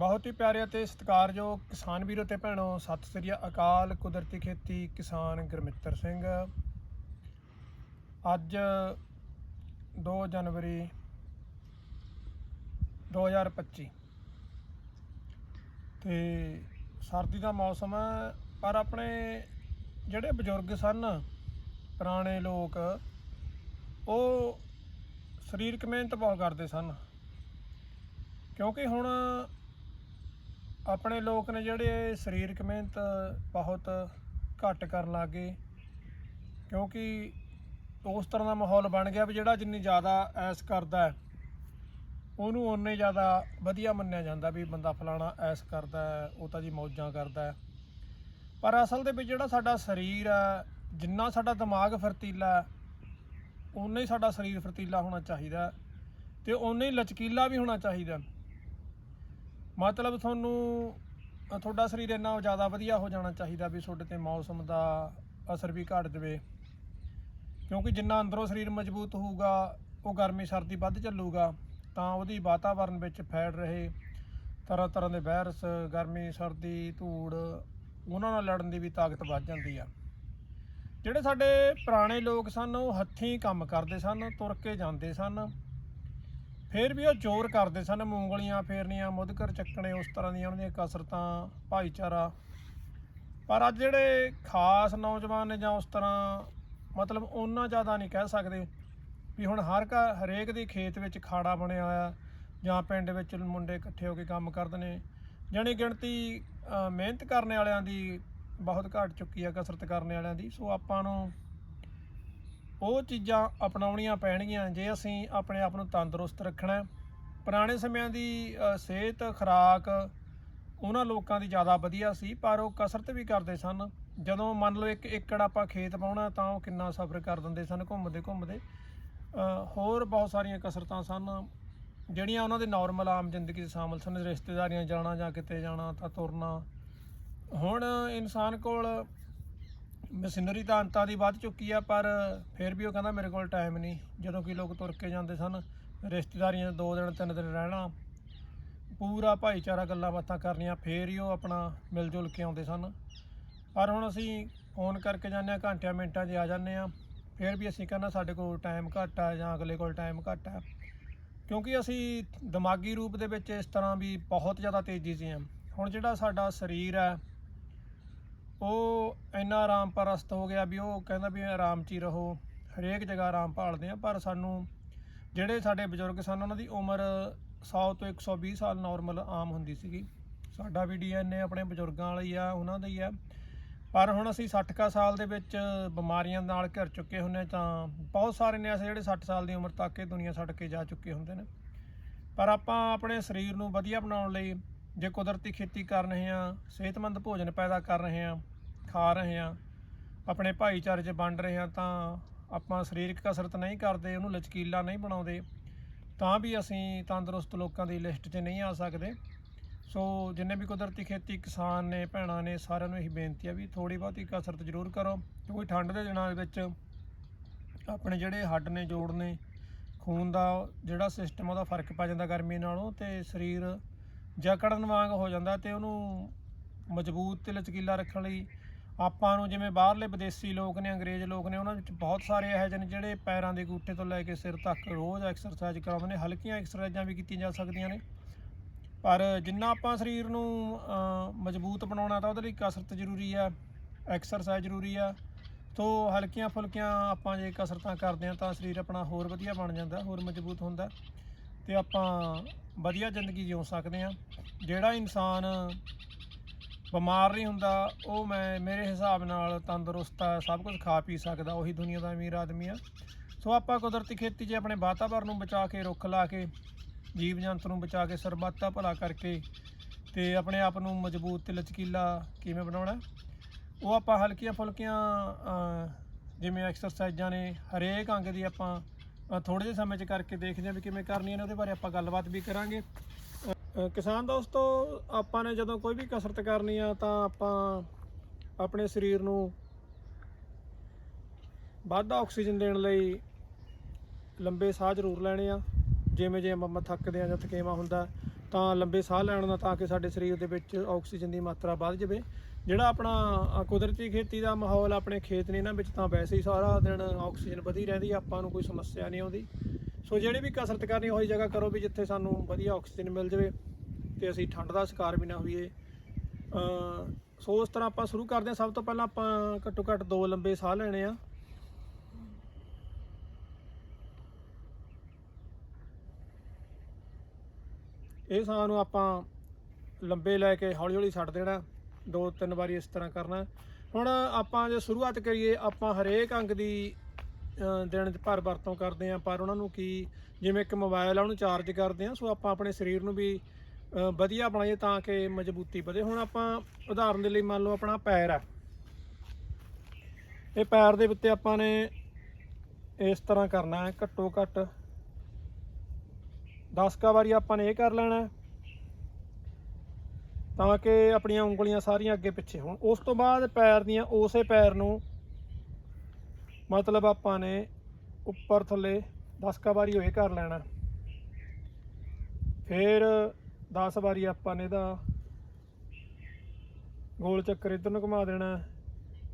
ਬਹੁਤ ਹੀ ਪਿਆਰੇ ਅਤੇ ਸਤਿਕਾਰਯੋਗ ਕਿਸਾਨ ਵੀਰੋ ਤੇ ਭੈਣੋ, ਸਤਿ ਸ੍ਰੀ ਅਕਾਲ, ਕੁਦਰਤੀ ਖੇਤੀ, ਕਿਸਾਨ ਗੁਰਮਿੱਤਰ ਸਿੰਘ। ਅੱਜ 2 ਜਨਵਰੀ 2025 ਤੇ ਸਰਦੀ ਦਾ ਮੌਸਮ ਹੈ, ਪਰ ਆਪਣੇ ਜਿਹੜੇ ਬਜ਼ੁਰਗ ਸਨ, ਪੁਰਾਣੇ ਲੋਕ, ਉਹ ਸਰੀਰਕ ਮਿਹਨਤ ਬਹੁਤ ਕਰਦੇ ਸਨ। ਕਿਉਂਕਿ ਹੁਣ ਆਪਣੇ ਲੋਕ ਨੇ ਜਿਹੜੇ ਸਰੀਰਕ ਮਿਹਨਤ ਬਹੁਤ ਘੱਟ ਕਰਨ ਲੱਗੇ ਕਿਉਂਕਿ ਉਸ ਤਰ੍ਹਾਂ ਦਾ ਮਾਹੌਲ ਬਣ ਗਿਆ ਵੀ ਜਿਹੜਾ ਜਿੰਨੀ ਜ਼ਿਆਦਾ ਐਸ ਕਰਦਾ ਹੈ, ਉਹਨੂੰ ਓਨੇ ਜ਼ਿਆਦਾ ਵਧੀਆ ਮੰਨਿਆ ਜਾਂਦਾ ਵੀ ਬੰਦਾ ਫਲਾਣਾ ਐਸ ਕਰਦਾ ਹੈ, ਉਹ ਤਾਂ ਜੀ ਮੌਜਾਂ ਕਰਦਾ ਹੈ। ਪਰ ਅਸਲ ਦੇ ਵਿੱਚ ਜਿਹੜਾ ਸਾਡਾ ਸਰੀਰ ਹੈ, ਜਿੰਨਾ ਸਾਡਾ ਦਿਮਾਗ ਫਰਤੀਲਾ ਉਨਾ ਹੀ ਸਾਡਾ ਸਰੀਰ ਫਰਤੀਲਾ ਹੋਣਾ ਚਾਹੀਦਾ ਹੈ ਤੇ ਓਨਾ ਹੀ ਲਚਕੀਲਾ ਵੀ ਹੋਣਾ ਚਾਹੀਦਾ ਮਤਲਬ ਤੁਹਾਨੂੰ ਅ, ਤੁਹਾਡਾ ਸਰੀਰ ਇੰਨਾ ਜ਼ਿਆਦਾ ਵਧੀਆ ਹੋ ਜਾਣਾ ਚਾਹੀਦਾ ਵੀ ਤੁਹਾਡੇ ਤੇ ਮੌਸਮ ਦਾ ਅਸਰ ਵੀ ਘਟ ਜਾਵੇ ਕਿਉਂਕਿ ਜਿੰਨਾ ਅੰਦਰੋਂ ਸਰੀਰ ਮਜ਼ਬੂਤ ਹੋਊਗਾ ਉਹ ਗਰਮੀ ਸਰਦੀ ਵੱਧ ਚੱਲੂਗਾ ਤਾਂ ਉਹਦੀ ਵਾਤਾਵਰਣ ਵਿੱਚ ਫੈਲ ਰਹੇ ਤਰ੍ਹਾਂ ਤਰ੍ਹਾਂ ਦੇ ਵਾਇਰਸ ਗਰਮੀ ਸਰਦੀ ਧੂੜ ਉਹਨਾਂ ਨਾਲ ਲੜਨ ਦੀ ਵੀ ਤਾਕਤ ਵੱਧ ਜਾਂਦੀ ਆ। ਜਿਹੜੇ ਸਾਡੇ ਪੁਰਾਣੇ ਲੋਕ ਸਨ ਉਹ ਹੱਥੀਂ ਕੰਮ ਕਰਦੇ ਸਨ ਤੁਰ ਕੇ ਜਾਂਦੇ ਸਨ ਫਿਰ ਵੀ ਉਹ ਜ਼ੋਰ ਕਰਦੇ ਸਨ, ਮੂੰਗਲੀਆਂ ਫੇਰਨੀਆਂ, ਮੁੱਦਕਰ ਚੱਕਣੇ, ਉਸ ਤਰ੍ਹਾਂ ਦੀਆਂ ਉਹਨਾਂ ਦੀਆਂ ਕਸਰਤਾਂ, ਭਾਈਚਾਰਾ। ਪਰ ਅੱਜ ਜਿਹੜੇ ਖਾਸ ਨੌਜਵਾਨ ਨੇ ਜਾਂ ਉਸ ਤਰ੍ਹਾਂ, ਮਤਲਬ ਉਹਨਾਂ ਜ਼ਿਆਦਾ ਨਹੀਂ ਕਹਿ ਸਕਦੇ ਵੀ ਹੁਣ ਹਰ ਕਾ ਹਰੇਕ ਦੇ ਖੇਤ ਵਿੱਚ ਖਾੜਾ ਬਣਿਆ ਹੋਇਆ, ਜਾਂ ਪਿੰਡ ਵਿੱਚ ਮੁੰਡੇ ਇਕੱਠੇ ਹੋ ਕੇ ਕੰਮ ਕਰਦੇ ਨੇ, ਜਾਣੀ ਗਿਣਤੀ ਮਿਹਨਤ ਕਰਨ ਵਾਲਿਆਂ ਦੀ ਬਹੁਤ ਘਟ ਚੁੱਕੀ ਆ, ਕਸਰਤ ਕਰਨ ਵਾਲਿਆਂ ਦੀ। ਸੋ ਆਪਾਂ ਨੂੰ ਉਹ ਚੀਜ਼ਾਂ ਅਪਣਾਉਣੀਆਂ ਪੈਣਗੀਆਂ, ਜੇ ਅਸੀਂ ਆਪਣੇ ਆਪ ਨੂੰ ਤੰਦਰੁਸਤ ਰੱਖਣਾ ਪੁਰਾਣੇ ਸਮਿਆਂ ਦੀ ਸਿਹਤ, ਖੁਰਾਕ ਉਹਨਾਂ ਲੋਕਾਂ ਦੀ ਜ਼ਿਆਦਾ ਵਧੀਆ ਸੀ, ਪਰ ਉਹ ਕਸਰਤ ਵੀ ਕਰਦੇ ਸਨ। ਜਦੋਂ ਮੰਨ ਲਓ ਇੱਕ ਏਕੜ ਆਪਾਂ ਖੇਤ ਪਾਉਣਾ ਤਾਂ ਉਹ ਕਿੰਨਾ ਸਫ਼ਰ ਕਰ ਦਿੰਦੇ ਸਨ ਘੁੰਮਦੇ ਘੁੰਮਦੇ। ਹੋਰ ਬਹੁਤ ਸਾਰੀਆਂ ਕਸਰਤਾਂ ਸਨ, ਜਿਹੜੀਆਂ ਉਹਨਾਂ ਦੇ ਨਾਰਮਲ ਆਮ ਜ਼ਿੰਦਗੀ 'ਚ ਸ਼ਾਮਲ ਸਨ। ਰਿਸ਼ਤੇਦਾਰੀਆਂ ਜਾਣਾ ਜਾਂ ਕਿਤੇ ਜਾਣਾ ਤਾਂ ਤੁਰਨਾ। ਹੁਣ ਇਨਸਾਨ ਕੋਲ ਮਸ਼ੀਨਰੀ ਤਾਂ ਅੰਤਾਂ ਦੀ ਵੱਧ ਚੁੱਕੀ ਆ, ਪਰ ਫਿਰ ਵੀ ਉਹ ਕਹਿੰਦਾ ਮੇਰੇ ਕੋਲ ਟਾਈਮ ਨਹੀਂ। ਜਦੋਂ ਕਿ ਲੋਕ ਤੁਰ ਕੇ ਜਾਂਦੇ ਸਨ, ਰਿਸ਼ਤੇਦਾਰੀਆਂ 'ਚ ਦੋ ਦਿਨ, ਤਿੰਨ ਦਿਨ ਰਹਿਣਾ, ਪੂਰਾ ਭਾਈਚਾਰਾ ਗੱਲਾਂ ਬਾਤਾਂ ਕਰਨੀਆਂ, ਫੇਰ ਹੀ ਉਹ ਆਪਣਾ ਮਿਲ ਜੁਲ ਕੇ ਆਉਂਦੇ ਸਨ। ਪਰ ਹੁਣ ਅਸੀਂ ਫੋਨ ਕਰਕੇ ਜਾਂਦੇ ਆ, ਘੰਟਿਆਂ ਮਿੰਟਾਂ 'ਚ ਆ ਜਾਂਦੇ ਆ। ਫਿਰ ਵੀ ਅਸੀਂ ਕਹਿੰਦਾ ਸਾਡੇ ਕੋਲ ਟਾਈਮ ਘੱਟ ਆ ਜਾਂ ਅਗਲੇ ਕੋਲ ਟਾਈਮ ਘੱਟ ਆ। ਕਿਉਂਕਿ ਅਸੀਂ ਦਿਮਾਗੀ ਰੂਪ ਦੇ ਵਿੱਚ ਇਸ ਤਰ੍ਹਾਂ ਵੀ ਬਹੁਤ ਜ਼ਿਆਦਾ ਤੇਜ਼ੀ 'ਚ ਹਾਂ ਹੁਣ ਜਿਹੜਾ ਸਾਡਾ ਸਰੀਰ ਹੈ ਉਹ ਇੰਨਾ ਆਰਾਮ ਪਰਸਤ ਹੋ ਗਿਆ ਵੀ ਉਹ ਕਹਿੰਦਾ ਵੀ ਆਰਾਮ 'ਚ ਹੀ ਰਹੋ, ਹਰੇਕ ਜਗ੍ਹਾ ਆਰਾਮ ਭਾਲਦੇ ਆ, ਪਰ ਸਾਨੂੰ ਜਿਹੜੇ ਸਾਡੇ ਬਜ਼ੁਰਗ ਸਨ, ਉਹਨਾਂ ਦੀ ਉਮਰ 100 ਤੋਂ 120 ਸਾਲ ਨਾਰਮਲ ਆਮ ਹੁੰਦੀ ਸੀਗੀ। ਸਾਡਾ ਵੀ ਡੀਐਨਏ ਆਪਣੇ ਬਜ਼ੁਰਗਾਂ ਵਾਲਾ ਹੀ ਆ, ਉਹਨਾਂ ਦਾ ਹੀ ਆ। ਪਰ ਹੁਣ ਅਸੀਂ 60 ਕਾ ਸਾਲ ਦੇ ਵਿੱਚ ਬਿਮਾਰੀਆਂ ਨਾਲ ਘਿਰ ਚੁੱਕੇ ਹੁੰਨੇ ਤਾਂ ਬਹੁਤ ਸਾਰੇ ਨੇ ਐਸੇ ਜਿਹੜੇ 60 ਸਾਲ ਦੀ ਉਮਰ ਤੱਕ ਇਹ ਦੁਨੀਆ ਛੱਡ ਕੇ ਜਾ ਚੁੱਕੇ ਹੁੰਦੇ ਨੇ। ਪਰ ਆਪਾਂ ਆਪਣੇ ਸਰੀਰ ਨੂੰ ਵਧੀਆ ਬਣਾਉਣ ਲਈ ਜੇ ਕੁਦਰਤੀ ਖੇਤੀ ਕਰ ਰਹੇ ਹਾਂ, ਸਿਹਤਮੰਦ ਭੋਜਨ ਪੈਦਾ ਕਰ ਰਹੇ ਹਾਂ ਖਾ ਰਹੇ ਹਾਂ, ਆਪਣੇ ਭਾਈਚਾਰੇ 'ਚ ਵੰਡ ਰਹੇ ਹਾਂ, ਤਾਂ ਆਪਾਂ ਸਰੀਰਕ ਕਸਰਤ ਨਹੀਂ ਕਰਦੇ, ਉਹਨੂੰ ਲਚਕੀਲਾ ਨਹੀਂ ਬਣਾਉਂਦੇ, ਤਾਂ ਵੀ ਅਸੀਂ ਤੰਦਰੁਸਤ ਲੋਕਾਂ ਦੀ ਲਿਸਟ 'ਚ ਨਹੀਂ ਆ ਸਕਦੇ। ਸੋ ਜਿੰਨੇ ਵੀ ਕੁਦਰਤੀ ਖੇਤੀ ਕਿਸਾਨ ਨੇ, ਭੈਣਾਂ ਨੇ, ਸਾਰਿਆਂ ਨੂੰ ਇਹੀ ਬੇਨਤੀ ਆ ਵੀ ਥੋੜੀ ਬਹੁਤੀ ਕਸਰਤ ਜ਼ਰੂਰ ਕਰੋ। ਕਿਉਂਕਿ ਠੰਡ ਦੇ ਦਿਨਾਂ ਦੇ ਵਿੱਚ ਆਪਣੇ ਜਿਹੜੇ ਹੱਡ ਨੇ, ਜੋੜ ਨੇ, ਖੂਨ ਦਾ ਜਿਹੜਾ ਸਿਸਟਮ ਉਹਦਾ ਫ਼ਰਕ ਪੈ ਜਾਂਦਾ ਗਰਮੀ ਨਾਲੋਂ ਤੇ ਸਰੀਰ ਜਕੜਨ ਵਾਂਗ ਹੋ ਜਾਂਦਾ ਤੇ ਉਹਨੂੰ ਮਜ਼ਬੂਤ ਤੇ ਲਚਕੀਲਾ ਰੱਖਣ ਲਈ ਆਪਾਂ ਨੂੰ ਜਿਵੇਂ ਬਾਹਰਲੇ ਵਿਦੇਸ਼ੀ ਲੋਕ ਨੇ, ਅੰਗਰੇਜ਼ ਲੋਕ ਨੇ, ਉਹਨਾਂ ਵਿੱਚ ਬਹੁਤ ਸਾਰੇ ਇਹੋ ਜਿਹੇ ਨੇ ਜਿਹੜੇ ਪੈਰਾਂ ਦੇ ਗੂਠੇ ਤੋਂ ਲੈ ਕੇ ਸਿਰ ਤੱਕ ਰੋਜ਼ ਐਕਸਰਸਾਈਜ਼ ਕਰਾਉਂਦੇ ਨੇ, ਹਲਕੀਆਂ ਐਕਸਰਸਾਈਜ਼ਾਂ ਵੀ ਕੀਤੀਆਂ ਜਾ ਸਕਦੀਆਂ ਨੇ। ਪਰ ਜਿੰਨਾ ਆਪਾਂ ਸਰੀਰ ਨੂੰ ਮਜ਼ਬੂਤ ਬਣਾਉਣਾ, ਤਾਂ ਉਹਦੇ ਲਈ ਕਸਰਤ ਜ਼ਰੂਰੀ ਆ ਐਕਸਰਸਾਈਜ਼ ਜ਼ਰੂਰੀ ਆ। ਤੋ ਹਲਕੀਆਂ ਫੁਲਕੀਆਂ ਆਪਾਂ ਜੇ ਕਸਰਤਾਂ ਕਰਦੇ ਹਾਂ, ਤਾਂ ਸਰੀਰ ਆਪਣਾ ਹੋਰ ਵਧੀਆ ਬਣ ਜਾਂਦਾ, ਹੋਰ ਮਜ਼ਬੂਤ ਹੁੰਦਾ ਤੇ ਆਪਾਂ ਵਧੀਆ ਜ਼ਿੰਦਗੀ ਜਿਉ ਸਕਦੇ ਹਾਂ। ਜਿਹੜਾ ਇਨਸਾਨ ਬਿਮਾਰ ਨਹੀਂ ਹੁੰਦਾ, ਉਹ ਮੈਂ ਮੇਰੇ ਹਿਸਾਬ ਨਾਲ ਤੰਦਰੁਸਤ ਆ, ਸਭ ਕੁਝ ਖਾ ਪੀ ਸਕਦਾ, ਉਹੀ ਦੁਨੀਆ ਦਾ ਅਮੀਰ ਆਦਮੀ ਆ। ਸੋ ਆਪਾਂ ਕੁਦਰਤੀ ਖੇਤੀ 'ਚ ਆਪਣੇ ਵਾਤਾਵਰਨ ਨੂੰ ਬਚਾ ਕੇ, ਰੁੱਖ ਲਾ ਕੇ, ਜੀਵ ਜੰਤੂ ਨੂੰ ਬਚਾ ਕੇ, ਸਰਬੱਤ ਦਾ ਭਲਾ ਕਰਕੇ ਤੇ ਆਪਣੇ ਆਪ ਨੂੰ ਮਜ਼ਬੂਤ ਤੇ ਲਚਕੀਲਾ ਕਿਵੇਂ ਬਣਾਉਣਾ? ਉਹ ਆਪਾਂ ਹਲਕੀਆਂ ਫੁਲਕੀਆਂ ਜਿਵੇਂ ਐਕਸਰਸਾਈਜ਼ਾਂ ਨੇ, ਹਰੇਕ ਅੰਗ ਦੀ ਆਪਾਂ ਥੋੜੇ ਜਿਹੇ ਸਮੇਂ 'ਚ ਕਰਕੇ ਦੇਖਦੇ ਹਾਂ ਵੀ ਕਿਵੇਂ ਕਰਨੀਆਂ ਨੇ, ਉਹਦੇ ਬਾਰੇ ਆਪਾਂ ਗੱਲਬਾਤ ਵੀ ਕਰਾਂਗੇ। ਕਿਸਾਨ ਦੋਸਤੋ, ਆਪਾਂ ਨੇ ਜਦੋਂ ਕੋਈ ਵੀ ਕਸਰਤ ਕਰਨੀ ਆ ਤਾਂ ਆਪਾਂ ਆਪਣੇ ਸਰੀਰ ਨੂੰ ਵੱਧ ਆਕਸੀਜਨ ਦੇਣ ਲਈ ਲੰਬੇ ਸਾਹ ਜ਼ਰੂਰ ਲੈਣੇ ਆ। ਜਿਵੇਂ ਜਿਵੇਂ ਆਪਾਂ ਥੱਕਦੇ ਆ ਜਾਂ ਥਕੇਵਾ ਹੁੰਦਾ, ਤਾਂ ਲੰਬੇ ਸਾਹ ਲੈਣ ਨਾਲ ਤਾਂ ਕਿ ਸਾਡੇ ਸਰੀਰ ਦੇ ਵਿੱਚ ਆਕਸੀਜਨ ਦੀ ਮਾਤਰਾ ਵੱਧ ਜਾਵੇ। ਜਿਹੜਾ ਆਪਣਾ ਕੁਦਰਤੀ ਖੇਤੀ ਦਾ ਮਾਹੌਲ ਆਪਣੇ ਖੇਤ ਨੇ ਇਹਨਾਂ ਵਿੱਚ, ਤਾਂ ਵੈਸੇ ਹੀ ਸਾਰਾ ਦਿਨ ਆਕਸੀਜਨ ਵਧੀ ਰਹਿੰਦੀ ਆਪਾਂ ਨੂੰ ਕੋਈ ਸਮੱਸਿਆ ਨਹੀਂ ਆਉਂਦੀ। ਸੋ ਜਿਹੜੀ ਵੀ ਕਸਰਤ ਕਰਨੀ ਹੋਈ ਜਗ੍ਹਾ ਕਰੋ ਵੀ ਜਿੱਥੇ ਸਾਨੂੰ ਵਧੀਆ ਆਕਸੀਜਨ ਮਿਲ ਜਾਵੇ ਤੇ ਅਸੀਂ ਠੰਡ ਦਾ ਸ਼ਿਕਾਰ ਵੀ ਨਾ ਹੋਈਏ। ਸੋ ਉਸ ਤਰ੍ਹਾਂ ਆਪਾਂ ਸ਼ੁਰੂ ਕਰਦੇ ਹਾਂ। ਸਭ ਤੋਂ ਪਹਿਲਾਂ ਆਪਾਂ ਘੱਟੋ ਘੱਟ ਦੋ ਲੰਬੇ ਸਾਹ ਲੈਣੇ ਆ। ਇਹ ਸਾਹ ਨੂੰ ਆਪਾਂ ਲੰਬੇ ਲੈ ਕੇ ਹੌਲੀ ਹੌਲੀ ਛੱਡ ਦੇਣਾ। ਦੋ ਤਿੰਨ ਵਾਰੀ ਇਸ ਤਰ੍ਹਾਂ ਕਰਨਾ। ਹੁਣ ਆਪਾਂ ਜੇ ਸ਼ੁਰੂਆਤ ਕਰੀਏ, ਆਪਾਂ ਹਰੇਕ ਅੰਗ ਦੀ ਦਿਨ 'ਚ ਭਰ ਵਰਤੋਂ ਕਰਦੇ ਆ ਪਰ ਉਹਨਾਂ ਨੂੰ ਕੀ, ਜਿਵੇਂ ਇੱਕ ਮੋਬਾਈਲ ਆ, ਉਹਨੂੰ ਚਾਰਜ ਕਰਦੇ ਆ ਸੋ ਆਪਾਂ ਆਪਣੇ ਸਰੀਰ ਨੂੰ ਵੀ ਵਧੀਆ ਬਣਾਈਏ ਤਾਂ ਕਿ ਮਜ਼ਬੂਤੀ ਵਧੇ। ਹੁਣ ਆਪਾਂ ਉਦਾਹਰਨ ਦੇ ਲਈ ਮੰਨ ਲਓ ਆਪਣਾ ਪੈਰ ਆ। ਇਹ ਪੈਰ ਦੇ ਉੱਤੇ ਆਪਾਂ ਨੇ ਇਸ ਤਰ੍ਹਾਂ ਕਰਨਾ ਹੈ, ਘੱਟੋ ਘੱਟ 10 ਕਾ ਵਾਰੀ ਆਪਾਂ ਨੇ ਇਹ ਕਰ ਲੈਣਾ ਤਾਂ ਕਿ ਆਪਣੀਆਂ ਉਂਗਲੀਆਂ ਸਾਰੀਆਂ ਅੱਗੇ ਪਿੱਛੇ ਹੋਣ। ਉਸ ਤੋਂ ਬਾਅਦ ਪੈਰ ਦੀਆਂ ਉਸੇ ਪੈਰ ਨੂੰ ਮਤਲਬ ਆਪਾਂ ਨੇ ਉੱਪਰ ਥੱਲੇ 10 ਕਾ ਵਾਰੀ ਹੋਏ ਕਰ ਲੈਣਾ। ਫਿਰ 10 ਵਾਰੀ ਆਪਾਂ ਨੇ ਇਹਦਾ ਗੋਲ ਚੱਕਰ ਇਧਰ ਨੂੰ ਘੁਮਾ ਦੇਣਾ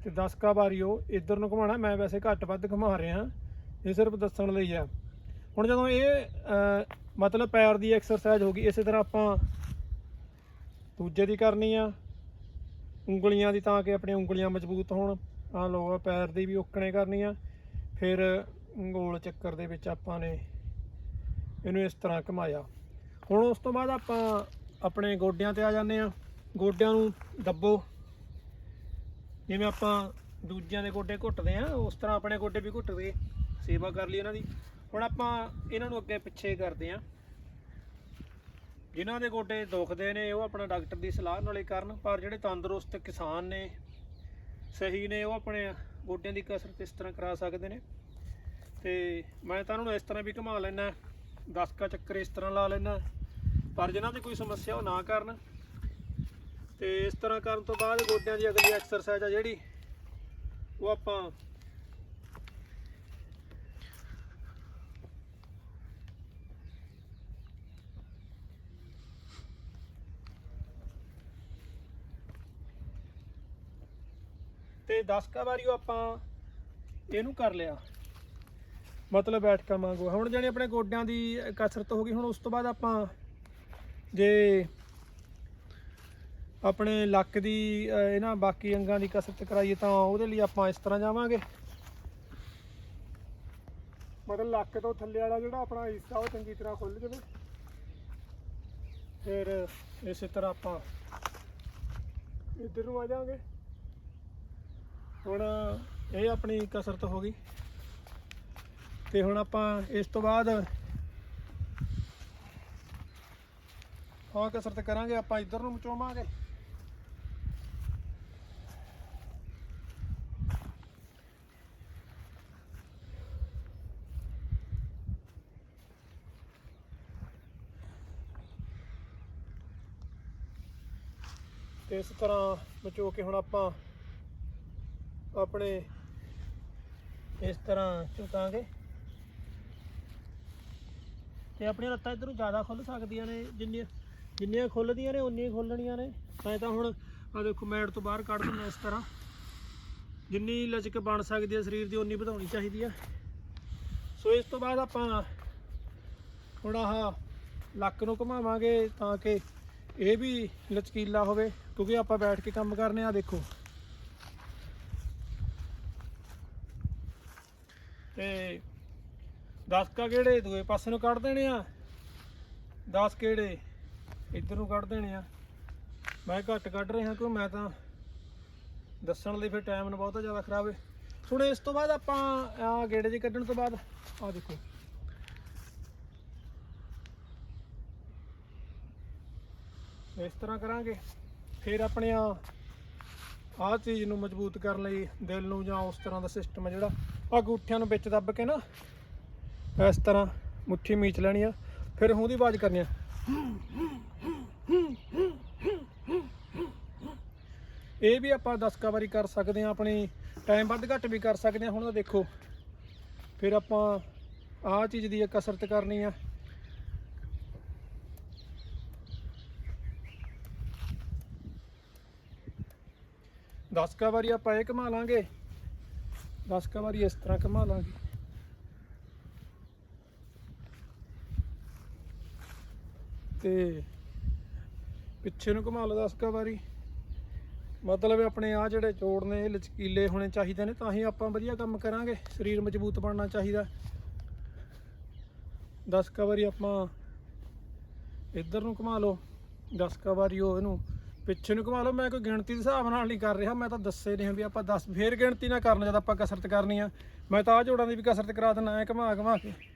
ਤੇ 10 ਕਾ ਵਾਰੀ ਉਹ ਇਧਰ ਨੂੰ ਘੁਮਾਉਣਾ। ਮੈਂ ਵੈਸੇ ਘੱਟ ਵੱਧ ਘੁਮਾ ਰਿਹਾ, ਇਹ ਸਿਰਫ ਦੱਸਣ ਲਈ ਆ। ਹੁਣ ਜਦੋਂ ਇਹ ਮਤਲਬ ਪੈਰ ਦੀ ਐਕਸਰਸਾਈਜ਼ ਹੋ ਗਈ, ਇਸੇ ਤਰ੍ਹਾਂ ਆਪਾਂ ਦੂਜੇ ਦੀ ਕਰਨੀ ਆ। ਉਂਗਲੀਆਂ ਦੀ ਤਾਂ ਕਿ ਆਪਣੀਆਂ ਉਂਗਲੀਆਂ ਮਜ਼ਬੂਤ ਹੋਣ। ਆ ਲੋ ਪੈਰ ਦੀ ਵੀ ਓਕਣੇ ਕਰਨੀ ਆ। ਫਿਰ ਗੋਲ ਚੱਕਰ ਦੇ ਵਿੱਚ ਆਪਾਂ ਨੇ ਇਹਨੂੰ ਇਸ ਤਰ੍ਹਾਂ ਘੁਮਾਇਆ। ਹੁਣ ਉਸ ਤੋਂ ਬਾਅਦ ਆਪਾਂ ਆਪਣੇ ਗੋਡਿਆਂ ਤੇ ਆ ਜਾਂਦੇ ਆ ਗੋਡਿਆਂ ਨੂੰ ਦੱਬੋ। ਜਿਵੇਂ ਆਪਾਂ ਦੂਜਿਆਂ ਦੇ ਗੋਡੇ ਘੁੱਟਦੇ ਆ ਉਸ ਤਰ੍ਹਾਂ ਆਪਣੇ ਗੋਡੇ ਵੀ ਘੁੱਟਦੇ ਸੇਵਾ ਕਰ ਲਈ ਇਹਨਾਂ ਦੀ। ਹੁਣ ਆਪਾਂ ਇਹਨਾਂ ਨੂੰ ਅੱਗੇ ਪਿੱਛੇ ਕਰਦੇ ਆ ਜਿਨ੍ਹਾਂ ਦੇ ਗੋਡੇ ਦੁਖਦੇ ਨੇ, ਉਹ ਆਪਣਾ ਡਾਕਟਰ ਦੀ ਸਲਾਹ ਨਾਲ ਹੀ ਕਰਨ, ਪਰ ਜਿਹੜੇ ਤੰਦਰੁਸਤ ਕਿਸਾਨ ਨੇ ਸਹੀ ਨੇ, ਉਹ ਆਪਣੇ ਗੋਡਿਆਂ ਦੀ ਕਸਰਤ ਇਸ ਤਰ੍ਹਾਂ ਕਰਾ ਸਕਦੇ ਨੇ। ਤੇ ਮੈਂ ਤਾਂ ਉਹਨਾਂ ਨੂੰ ਇਸ ਤਰ੍ਹਾਂ ਵੀ ਘੁਮਾ ਲੈਣਾ 10 ਕਾ ਚੱਕਰ ਇਸ ਤਰ੍ਹਾਂ ਲਾ ਲੈਣਾ ਪਰ ਜਿਨ੍ਹਾਂ ਦੀ ਕੋਈ ਸਮੱਸਿਆ ਉਹ ਨਾ ਕਰਨ। ਤੇ ਇਸ ਤਰ੍ਹਾਂ ਕਰਨ ਤੋਂ ਬਾਅਦ ਗੋਡਿਆਂ ਦੀ ਅਗਲੀ ਐਕਸਰਸਾਈਜ਼ ਆ ਜਿਹੜੀ, ਉਹ ਆਪਾਂ 10 ਕਾ ਵਾਰੀ ਉਹ ਆਪਾਂ ਇਹਨੂੰ ਕਰ ਲਿਆ। ਮਤਲਬ ਬੈਠਕਾ ਵਾਂਗੂ। ਹੁਣ ਜਾਨੀ ਆਪਣੇ ਗੋਡਿਆਂ ਦੀ ਕਸਰਤ ਹੋ ਗਈ, ਹੁਣ ਉਸ ਤੋਂ ਬਾਅਦ ਆਪਾਂ ਜੇ ਆਪਣੇ ਲੱਕ ਦੀ ਇਹਨਾਂ ਬਾਕੀ ਅੰਗਾਂ ਦੀ ਕਸਰਤ ਕਰਾਈਏ ਤਾਂ ਉਹਦੇ ਲਈ ਆਪਾਂ ਇਸ ਤਰ੍ਹਾਂ ਜਾਵਾਂਗੇ। ਮਤਲਬ ਲੱਕ ਤੋਂ ਥੱਲੇ ਵਾਲਾ ਜਿਹੜਾ ਆਪਣਾ ਹਿੱਸਾ, ਉਹ ਚੰਗੀ ਤਰ੍ਹਾਂ ਖੁੱਲ ਜਾਵੇ। ਫਿਰ ਇਸੇ ਤਰ੍ਹਾਂ ਆਪਾਂ ਇੱਧਰ ਨੂੰ ਆ ਜਾਵਾਂਗੇ। ਹੁਣ ਇਹ ਆਪਣੀ ਕਸਰਤ ਹੋ ਗਈ ਤੇ ਹੁਣ ਆਪਾਂ ਇਸ ਤੋਂ ਬਾਅਦ ਹਾਂ ਕਸਰਤ ਕਰਾਂਗੇ, ਆਪਾਂ ਇੱਧਰ ਨੂੰ ਮਚੋਵਾਂਗੇ ਤੇ ਇਸ ਤਰ੍ਹਾਂ ਮਚੋ ਕੇ ਹੁਣ ਆਪਾਂ ਆਪਣੇ ਇਸ ਤਰ੍ਹਾਂ ਝੁਕਾਂਗੇ ਤੇ ਆਪਣੀਆਂ ਲੱਤਾਂ ਇਧਰੋਂ ਜ਼ਿਆਦਾ ਖੁੱਲ ਸਕਦੀਆਂ ਨੇ, ਜਿੰਨੀਆਂ ਜਿੰਨੀਆਂ ਖੁੱਲਦੀਆਂ ਨੇ, ਉਨੀਆਂ ਹੀ ਖੁੱਲਣੀਆਂ ਨੇ ਮੈਂ ਤਾਂ ਹੁਣ ਆ ਦੇਖੋ, ਮੈਟ ਤੋਂ ਬਾਹਰ ਕੱਢ ਦਿੰਦਾ ਇਸ ਤਰ੍ਹਾਂ। ਜਿੰਨੀ ਲਚਕ ਬਣ ਸਕਦੀ ਹੈ ਸਰੀਰ ਦੀ, ਉਨੀ ਵਧਾਉਣੀ ਚਾਹੀਦੀ ਆ ਸੋ ਇਸ ਤੋਂ ਬਾਅਦ ਆਪਾਂ ਹੁਣ ਆਹ ਲੱਕ ਨੂੰ ਘੁਮਾਵਾਂਗੇ ਤਾਂ ਕਿ ਇਹ ਵੀ ਲਚਕੀਲਾ ਹੋਵੇ, ਕਿਉਂਕਿ ਆਪਾਂ ਬੈਠ ਕੇ ਕੰਮ ਕਰਨੇ ਆ ਦੇਖੋ ਤੇ 10 ਕਾ ਕਿਹੜੇ? ਦੂਏ ਪਾਸੇ ਨੂੰ ਕੱਢ ਦੇਣੇ ਆ। 10 ਕਿਹੜੇ? ਇੱਧਰ ਨੂੰ ਕੱਢ ਦੇਣੇ ਆ। ਮੈਂ ਘੱਟ ਕੱਢ ਰਿਹਾ ਕਿਉਂ? ਮੈਂ ਤਾਂ ਦੱਸਣ ਲਈ ਫਿਰ ਟਾਈਮ ਨੂੰ ਬਹੁਤਾ ਜ਼ਿਆਦਾ ਖਰਾਬ ਹੈ ਹੁਣ ਇਸ ਤੋਂ ਬਾਅਦ ਆਪਾਂ, ਆ ਗੇੜੇ ਜੇ ਕੱਢਣ ਤੋਂ ਬਾਅਦ ਆ ਦੇਖੋ। ਇਸ ਤਰ੍ਹਾਂ ਕਰਾਂਗੇ। ਫਿਰ ਆਪਣੇ ਆ, ਆਹ ਚੀਜ਼ ਨੂੰ ਮਜ਼ਬੂਤ ਕਰਨ ਲਈ ਦਿਲ ਨੂੰ ਜਾਂ ਉਸ ਤਰ੍ਹਾਂ ਦਾ ਸਿਸਟਮ ਹੈ ਜਿਹੜਾ ਆ ਗੁੱਠਿਆਂ ਨੂੰ ਵਿੱਚ ਦੱਬ ਕੇ ਨਾ ਇਸ ਤਰ੍ਹਾਂ ਮੁੱਠੀ ਮੀਚ ਲੈਣੀ ਆ। ਫਿਰ ਹੂੰ ਦੀ ਆਵਾਜ਼ ਕਰਨੀ ਆ। ਇਹ ਵੀ ਆਪਾਂ 10 ਕਾ ਵਾਰੀ ਕਰ ਸਕਦੇ ਆ, ਆਪਣੀ ਟਾਈਮ ਵੱਧ ਘੱਟ ਵੀ ਕਰ ਸਕਦੇ ਆ। ਹੁਣ ਤਾਂ ਦੇਖੋ, ਫਿਰ ਆਪਾਂ ਆਹ ਚੀਜ਼ ਦੀ ਕਸਰਤ ਕਰਨੀ ਆ। ਦਸ ਕਾ ਵਾਰੀ ਆਪਾਂ ਇਹ ਘੁਮਾ ਲਾਂਗੇ। ਦਸ ਕਾ ਵਾਰੀ ਇਸ ਤਰ੍ਹਾਂ ਘੁਮਾ ਲਾਂਗੇ। ਤੇ ਪਿੱਛੇ ਨੂੰ ਘੁਮਾ ਲਓ 10 ਕਾ ਵਾਰੀ। ਮਤਲਬ ਆਪਣੇ ਆ ਜਿਹੜੇ ਜੋੜ ਨੇ, ਇਹ ਲਚਕੀਲੇ ਹੋਣੇ ਚਾਹੀਦੇ ਨੇ, ਤਾਂ ਹੀ ਆਪਾਂ ਵਧੀਆ ਕੰਮ ਕਰਾਂਗੇ। ਸਰੀਰ ਮਜ਼ਬੂਤ ਬਣਨਾ ਚਾਹੀਦਾ। 10 ਕਾ ਵਾਰੀ ਆਪਾਂ ਇੱਧਰ ਨੂੰ ਘੁਮਾ ਲਓ। 10 ਕਾ ਵਾਰੀ ਉਹ ਇਹਨੂੰ ਪਿੱਛੇ ਨੂੰ ਘੁਮਾ ਲਓ। ਮੈਂ ਕੋਈ ਗਿਣਤੀ ਦੇ ਹਿਸਾਬ ਨਾਲ ਨਹੀਂ ਕਰ ਰਿਹਾ। ਮੈਂ ਤਾਂ ਦੱਸੇ ਨਹੀਂ ਵੀ ਆਪਾਂ 10 ਫੇਰ ਗਿਣਤੀ ਨਾ ਕਰਨ ਜਦ ਆਪਾਂ ਕਸਰਤ ਕਰਨੀ ਆ। ਮੈਂ ਤਾਂ ਆ ਜੋੜਾਂ ਦੀ ਵੀ ਕਸਰਤ ਕਰਾ ਦਿੰਦਾ, ਐ ਘੁਮਾ ਘੁਮਾ ਕੇ।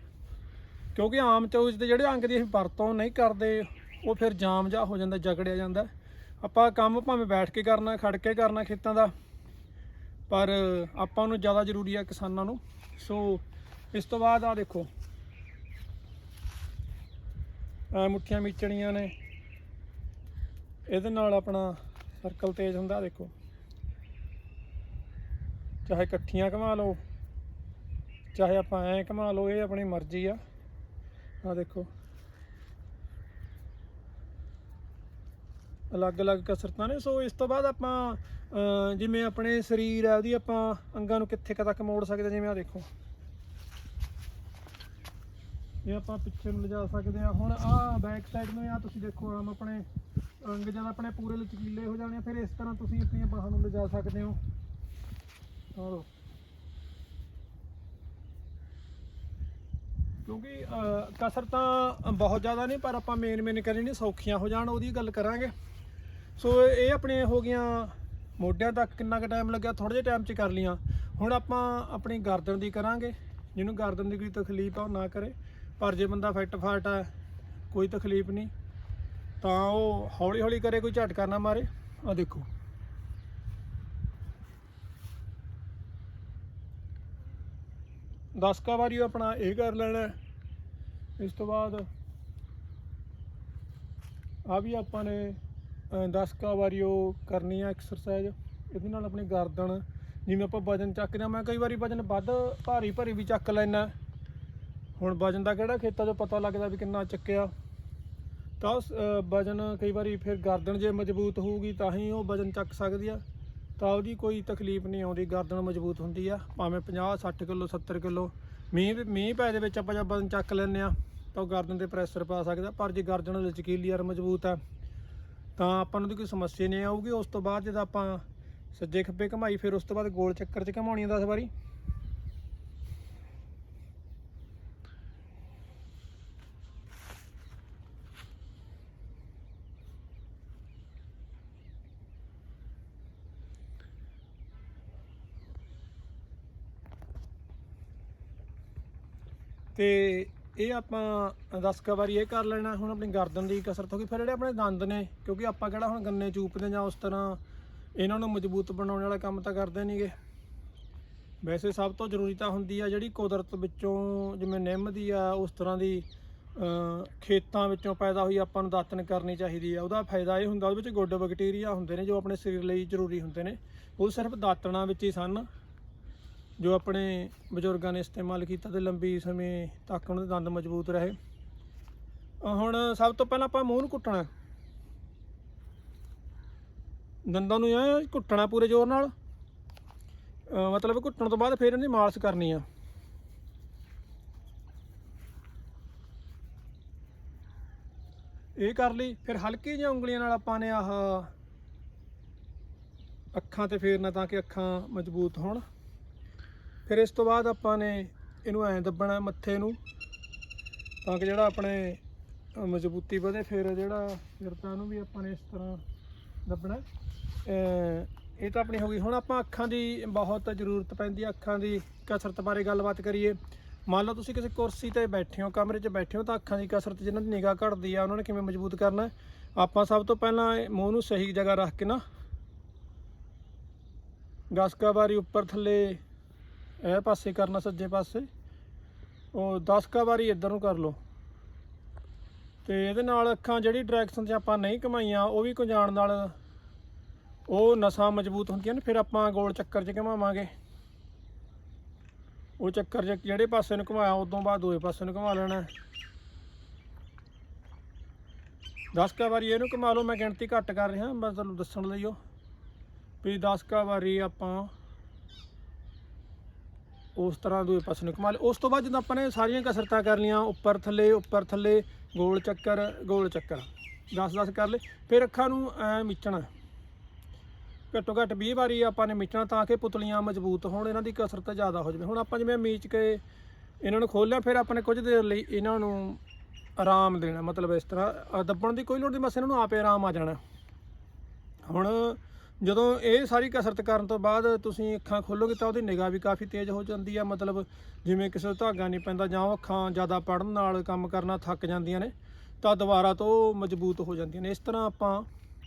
ਕਿਉਂਕਿ ਆਮ ਚੌਜ ਦੇ ਜਿਹੜੇ ਅੰਗ ਦੀ ਅਸੀਂ ਵਰਤੋਂ ਨਹੀਂ ਕਰਦੇ, ਉਹ ਫਿਰ ਜਾਮ ਜਾ ਹੋ ਜਾਂਦਾ, ਜਕੜਿਆ ਜਾਂਦਾ। ਆਪਾਂ ਕੰਮ ਭਾਵੇਂ ਬੈਠ ਕੇ ਕਰਨਾ, ਖੜ ਕੇ ਕਰਨਾ ਖੇਤਾਂ ਦਾ, ਪਰ ਆਪਾਂ ਨੂੰ ਜ਼ਿਆਦਾ ਜ਼ਰੂਰੀ ਆ ਕਿਸਾਨਾਂ ਨੂੰ। ਸੋ, ਇਸ ਤੋਂ ਬਾਅਦ ਆ ਦੇਖੋ। ਆ ਮੁੱਠੀਆਂ ਮੀਚਣੀਆਂ ਨੇ। ਇਹਦੇ ਨਾਲ ਆਪਣਾ ਸਰਕਲ ਤੇਜ਼ ਹੁੰਦਾ ਦੇਖੋ। ਚਾਹੇ ਇਕੱਠੀਆਂ ਘੁਮਾ ਲਓ, ਚਾਹੇ ਆਪਾਂ ਐਂ ਘੁਮਾ ਲਓ, ਇਹ ਆਪਣੀ ਮਰਜ਼ੀ ਆ। ਆ ਦੇਖੋ। ਅਲੱਗ-ਅਲੱਗ ਕਸਰਤਾਂ ਨੇ। ਸੋ ਇਸ ਤੋਂ ਬਾਅਦ ਆਪਾਂ ਜਿਵੇਂ ਆਪਣੇ ਸਰੀਰ ਆ, ਉਹਦੀ ਆਪਾਂ ਅੰਗਾਂ ਨੂੰ ਕਿੱਥੇ ਕ ਤੱਕ ਮੋੜ ਸਕਦੇ ਜਿਵੇਂ ਆ ਦੇਖੋ। ਇਹ ਆਪਾਂ ਪਿੱਛੇ ਨੂੰ ਲਿਜਾ ਸਕਦੇ ਆ। ਹੁਣ ਆ ਬੈਕ ਸਾਈਡ ਨੂੰ ਆ ਤੁਸੀਂ ਦੇਖੋ, ਆਮ ਆਪਣੇ ਅੰਗ ਜਦ ਆਪਣੇ ਪੂਰੇ ਲਚਕੀਲੇ ਹੋ ਜਾਣੇ ਫਿਰ ਇਸ ਤਰ੍ਹਾਂ ਤੁਸੀਂ ਆਪਣੀਆਂ ਬਾਹਾਂ ਨੂੰ ਲਿਜਾ ਸਕਦੇ ਹੋ। ਆਹ ਕਿਉਂਕਿ ਅਹ, ਕਸਰਤਾਂ ਬਹੁਤ ਜ਼ਿਆਦਾ ਨਹੀਂ ਪਰ ਆਪਾਂ ਮੇਨ ਮੇਨ ਕਰੀ ਨਹੀਂ ਸੌਖੀਆਂ ਹੋ ਜਾਣ ਉਹਦੀ ਗੱਲ ਕਰਾਂਗੇ। ਸੋ ਇਹ ਆਪਣੇ ਹੋ ਗਈਆਂ ਮੋਢਿਆਂ ਤੱਕ ਕਿੰਨਾ ਕੁ ਟਾਈਮ ਲੱਗਿਆ ਥੋੜੇ ਜਿਹੇ ਟਾਈਮ 'ਚ ਕਰ ਲੀਆਂ ਹੁਣ ਆਪਾਂ ਆਪਣੀ ਗਰਦਨ ਦੀ ਕਰਾਂਗੇ। ਜਿਹਨੂੰ ਗਰਦਨ ਦੀ ਕੋਈ ਤਕਲੀਫ ਆ ਉਹ ਨਾ ਕਰੇ। ਪਰ ਜੇ ਬੰਦਾ ਫਿੱਟ ਫਾਟ ਆ ਕੋਈ ਤਕਲੀਫ ਨਹੀਂ। ਤਾਂ ਉਹ ਹੌਲੀ ਹੌਲੀ ਕਰੇ ਕੋਈ ਝਟਕਾ ਨਾ ਮਾਰੇ। ਆ ਦੇਖੋ। ਦਸ ਕਾ ਵਾਰੀ ਆਪਣਾ ਇਹ ਕਰ ਲੈਣਾ। ਇਸ ਤੋਂ ਬਾਅਦ ਆ ਵੀ ਆਪਾਂ ਨੇ 10 ਕਾ ਵਾਰੀ ਉਹ ਕਰਨੀ ਆ ਐਕਸਰਸਾਈਜ਼ ਇਹਦੇ ਨਾਲ ਆਪਣੀ ਗਰਦਨ ਜਿਵੇਂ ਆਪਾਂ ਵਜਨ ਚੱਕਦੇ ਆ ਮੈਂ ਕਈ ਵਾਰੀ ਵਜਨ ਵੱਧ ਭਾਰੀ ਭਾਰੀ ਵੀ ਚੱਕ ਲੈਣਾ ਹੁਣ ਵਜਨ ਦਾ ਕਿਹੜਾ ਖੇਤਾਂ 'ਚੋਂ ਪਤਾ ਲੱਗਦਾ ਵੀ ਕਿੰਨਾ ਚੱਕਿਆ। ਤਾਂ ਉਸ, ਵਜਨ ਕਈ ਵਾਰੀ ਫਿਰ ਗਰਦਨ ਜੇ ਮਜ਼ਬੂਤ ਹੋਊਗੀ ਤਾਂ ਹੀ ਉਹ ਵਜਨ ਚੱਕ ਸਕਦੀ ਆ। ਤਾਂ ਉਹਦੀ ਕੋਈ ਤਕਲੀਫ ਨਹੀਂ ਆਉਂਦੀ, ਗਰਦਨ ਮਜ਼ਬੂਤ ਹੁੰਦੀ ਆ, ਭਾਵੇਂ 50 60 ਕਿਲੋ 70 ਕਿਲੋ। ਮੀਂਹ ਮੀਂਹ ਪੈ ਦੇ ਵਿੱਚ ਆਪਾਂ ਜਦ ਬਦਨ ਚੱਕ ਲੈਂਦੇ ਆ, ਤਾਂ ਉਹ ਗਰਦਨ ਤੇ ਪ੍ਰੈਸ਼ਰ ਪਾ ਸਕਦਾ, ਪਰ ਜੇ ਗਰਦਨ ਲਚਕੀਲੀ ਔਰ ਮਜ਼ਬੂਤ ਆ, ਤਾਂ ਆਪਾਂ ਨੂੰ ਉਹਦੀ ਕੋਈ ਸਮੱਸਿਆ ਨਹੀਂ ਆਊਗੀ। ਉਸ ਤੋਂ ਬਾਅਦ ਜਦ ਆਪਾਂ ਸੱਜੇ ਖੱਬੇ ਘਮਾਈ, ਫਿਰ ਉਸ ਤੋਂ ਬਾਅਦ ਗੋਲ ਚੱਕਰ 'ਚ ਘਮਾਉਣੀ 10 ਵਾਰੀ। ਤੇ ਇਹ ਆਪਾਂ 10 ਕੁ ਵਾਰੀ ਇਹ ਕਰ ਲੈਣਾ, ਹੁਣ ਆਪਣੀ ਗਰਦਨ ਦੀ ਕਸਰਤ ਹੋ ਗਈ। ਫਿਰ ਜਿਹੜੇ ਆਪਣੇ ਦੰਦ ਨੇ, ਕਿਉਂਕਿ ਆਪਾਂ ਕਿਹੜਾ ਹੁਣ ਗੰਨੇ ਚੂਪਦੇ ਜਾਂ ਉਸ ਤਰ੍ਹਾਂ ਇਹਨਾਂ ਨੂੰ ਮਜ਼ਬੂਤ ਬਣਾਉਣ ਵਾਲਾ ਕੰਮ ਤਾਂ ਕਰਦੇ ਨਹੀਂਗੇ। ਵੈਸੇ ਸਭ ਤੋਂ ਜ਼ਰੂਰੀ ਤਾਂ ਹੁੰਦੀ ਆ ਜਿਹੜੀ ਕੁਦਰਤ ਵਿੱਚੋਂ ਜਿਵੇਂ ਨਿੰਮ ਦੀ ਆ, ਉਸ ਤਰ੍ਹਾਂ ਦੀ ਖੇਤਾਂ ਵਿੱਚੋਂ ਪੈਦਾ ਹੋਈ ਆਪਾਂ ਨੂੰ ਦਾਤਨ ਕਰਨੀ ਚਾਹੀਦੀ ਆ। ਉਹਦਾ ਫਾਇਦਾ ਇਹ ਹੁੰਦਾ, ਉਹਦੇ ਵਿੱਚ ਗੁੱਡ ਬੈਕਟੀਰੀਆ ਹੁੰਦੇ ਨੇ ਜੋ ਆਪਣੇ ਸਰੀਰ ਲਈ ਜ਼ਰੂਰੀ ਹੁੰਦੇ ਨੇ। ਉਹ ਸਿਰਫ ਦਾਤਣਾ ਵਿੱਚ ਹੀ ਸਨ। ਜੋ ਆਪਣੇ ਬਜ਼ੁਰਗਾਂ ਨੇ ਇਸਤੇਮਾਲ ਕੀਤਾ ਤੇ ਲੰਬੀ ਸਮੇਂ ਤੱਕ ਉਹਨਾਂ ਦੇ ਦੰਦ ਮਜ਼ਬੂਤ ਰਹੇ। ਹੁਣ ਸਭ ਤੋਂ ਪਹਿਲਾਂ ਆਪਾਂ ਮੂੰਹ ਨੂੰ ਕੁੱਟਣਾ। ਦੰਦਾਂ ਨੂੰ ਐ ਕੁੱਟਣਾ ਪੂਰੇ ਜ਼ੋਰ ਨਾਲ। ਮਤਲਬ ਕੁੱਟਣ ਤੋਂ ਬਾਅਦ ਫਿਰ ਇਹਦੀ ਮਾਲਿਸ਼ ਕਰਨੀ ਆ। ਇਹ ਕਰ ਲਈ, ਫਿਰ ਹਲਕੀ ਜਿਹੀਆਂ ਉਂਗਲੀਆਂ ਨਾਲ ਆਪਾਂ ਨੇ ਆਹ ਅੱਖਾਂ ਤੇ ਫੇਰਨਾ ਤਾਂ ਕਿ ਅੱਖਾਂ ਮਜ਼ਬੂਤ ਹੋਣ। ਫਿਰ ਇਸ ਤੋਂ ਬਾਅਦ ਆਪਾਂ ਨੇ ਇਹਨੂੰ ਐਂ ਦੱਬਣਾ ਮੱਥੇ ਨੂੰ ਤਾਂ ਕਿ ਜਿਹੜਾ ਆਪਣੇ ਮਜ਼ਬੂਤੀ ਵਧੇ, ਫਿਰ ਜਿਹੜਾ ਸਿਰਤਾਂ ਨੂੰ ਵੀ ਆਪਾਂ ਨੇ ਇਸ ਤਰ੍ਹਾਂ ਦੱਬਣਾ। ਇਹ ਤਾਂ ਆਪਣੀ ਹੋ ਗਈ। ਹੁਣ ਆਪਾਂ ਅੱਖਾਂ ਦੀ ਬਹੁਤ ਜ਼ਰੂਰਤ ਪੈਂਦੀ ਹੈ ਅੱਖਾਂ ਦੀ ਕਸਰਤ ਬਾਰੇ ਗੱਲਬਾਤ ਕਰੀਏ। ਮੰਨ ਲਓ ਤੁਸੀਂ ਕਿਸੇ ਕੁਰਸੀ ਤੇ ਬੈਠੇ ਹੋ, ਕਮਰੇ 'ਚ ਬੈਠੇ ਹੋ, ਤਾਂ ਅੱਖਾਂ ਦੀ ਕਸਰਤ ਜਿਨ੍ਹਾਂ ਦੀ ਨਿਗਾਹ ਘਟਦੀ ਆ, ਉਹਨਾਂ ਨੇ ਕਿਵੇਂ ਮਜ਼ਬੂਤ ਕਰਨਾ? ਆਪਾਂ ਸਭ ਤੋਂ ਪਹਿਲਾਂ ਮੂੰਹ ਨੂੰ ਸਹੀ ਜਗ੍ਹਾ ਰੱਖ ਕੇ ਨਾ, ਗਸਕਾ ਵਾਰੀ ਉੱਪਰ ਥੱਲੇ ਇਹ ਪਾਸੇ ਕਰਨਾ ਸੱਜੇ ਪਾਸੇ। ਉਹ 10 ਕਾ ਵਾਰੀ ਇੱਧਰ ਨੂੰ ਕਰ ਲਓ। ਤੇ ਇਹਦੇ ਨਾਲ ਅੱਖਾਂ ਜਿਹੜੀ ਡਾਇਰੈਕਸ਼ਨ 'ਚ ਆਪਾਂ ਨਹੀਂ ਕਮਾਈਆਂ ਉਹ ਵੀ ਜਾਣ ਨਾਲ ਉਹ ਨਸਾਂ ਮਜ਼ਬੂਤ ਹੁੰਦੀਆਂ ਨੇ, ਫਿਰ ਆਪਾਂ ਗੋਲ ਚੱਕਰ 'ਚ ਘਮਾਵਾਂਗੇ। ਉਹ ਚੱਕਰ 'ਚ ਜਿਹੜੇ ਪਾਸੇ ਨੂੰ ਘਮਾਇਆ, ਉਦੋਂ ਬਾਅਦ ਦੂਏ ਪਾਸੇ ਨੂੰ ਘਮਾ ਲੈਣਾ। 10 ਕਾ ਵਾਰੀ ਇਹਨੂੰ ਘਮਾ ਲਓ, ਮੈਂ ਗਿਣਤੀ ਘੱਟ ਕਰ ਰਿਹਾ, ਮੈਂ ਤੁਹਾਨੂੰ ਦੱਸਣ ਲਈ ਉਹ। ਵੀ 10 ਕਾ ਵਾਰੀ ਆਪਾਂ ਉਸ ਤਰ੍ਹਾਂ ਦੂਏ ਪਾਸੇ ਨੂੰ ਘੁਮਾ ਲਏ ਉਸ ਤੋਂ ਬਾਅਦ ਜਦੋਂ ਆਪਾਂ ਨੇ ਸਾਰੀਆਂ ਕਸਰਤਾਂ ਕਰ ਲੀਆਂ ਉੱਪਰ ਥੱਲੇ ਉੱਪਰ ਥੱਲੇ, ਗੋਲ ਚੱਕਰ ਗੋਲ ਚੱਕਰ। 10 10 ਕਰ ਲਏ। ਫਿਰ ਅੱਖਾਂ ਨੂੰ ਐ ਮਿਚਣਾ। ਘੱਟੋ ਘੱਟ 20 ਵਾਰੀ ਆਪਾਂ ਨੇ ਮਿਚਣਾ ਤਾਂ ਕਿ ਪੁਤਲੀਆਂ ਮਜ਼ਬੂਤ ਹੋਣ, ਇਹਨਾਂ ਦੀ ਕਸਰਤ ਜ਼ਿਆਦਾ ਹੋ ਜਾਵੇ। ਹੁਣ ਆਪਾਂ ਜਿਵੇਂ ਮੀਚ ਕੇ ਇਹਨਾਂ ਨੂੰ ਖੋਲਿਆ ਫਿਰ ਆਪਾਂ ਨੇ ਕੁਝ ਦੇਰ ਲਈ ਇਹਨਾਂ ਨੂੰ ਆਰਾਮ ਦੇਣਾ। ਮਤਲਬ ਇਸ ਤਰ੍ਹਾਂ ਦੱਬਣ ਦੀ ਕੋਈ ਲੋੜ ਨਹੀਂ, ਬਸ ਇਹਨਾਂ ਨੂੰ ਆਪੇ ਆਰਾਮ ਆ ਜਾਣਾ। ਹੁਣ ਜਦੋਂ ਇਹ ਸਾਰੀ ਕਸਰਤ ਕਰਨ ਤੋਂ ਬਾਅਦ ਤੁਸੀਂ ਅੱਖਾਂ ਖੋਲੋਗੇ ਤਾਂ ਉਹਦੀ ਨਿਗਾਹ ਵੀ ਕਾਫੀ ਤੇਜ਼ ਹੋ ਜਾਂਦੀ ਆ, ਮਤਲਬ ਜਿਵੇਂ ਕਿਸੇ ਧਾਗਾ ਨਹੀਂ ਪੈਂਦਾ ਜਾਂ ਉਹ ਅੱਖਾਂ ਜ਼ਿਆਦਾ ਪੜਨ ਨਾਲ ਕੰਮ ਕਰਨਾ ਥੱਕ ਜਾਂਦੀਆਂ ਨੇ, ਤਾਂ ਦੁਬਾਰਾ ਤੋਂ ਮਜ਼ਬੂਤ ਹੋ ਜਾਂਦੀਆਂ ਨੇ। ਇਸ ਤਰ੍ਹਾਂ ਆਪਾਂ